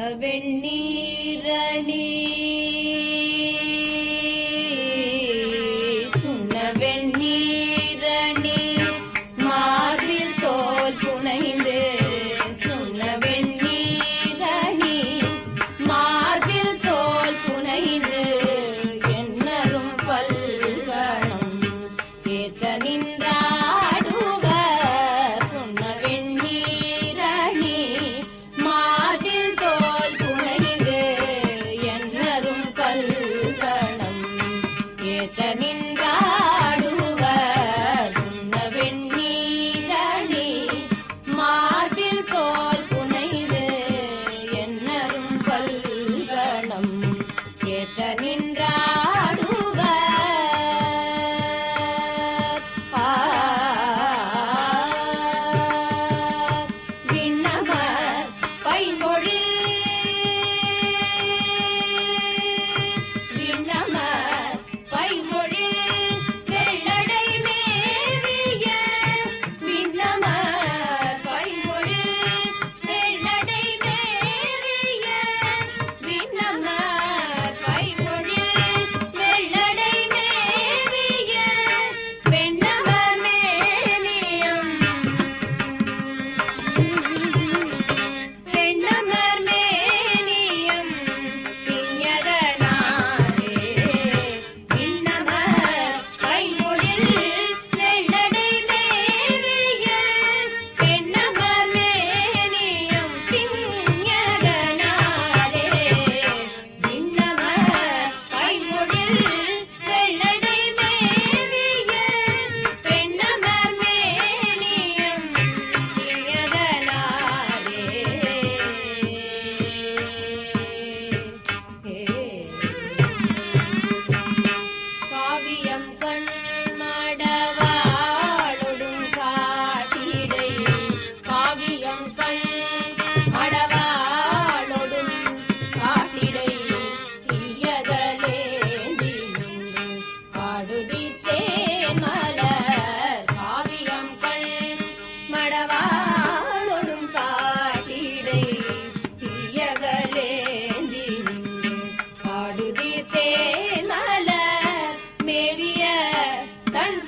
சுண்ணவெண்ணீரணி சுண்ணவெண்ணீரணி மார்பில் தோல் புனைந்து சுண்ணவெண்ணீரணி மார்பில் தோல் புனைந்து என்னரும் பல்கணம் ஏத்த நின்ற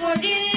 For you.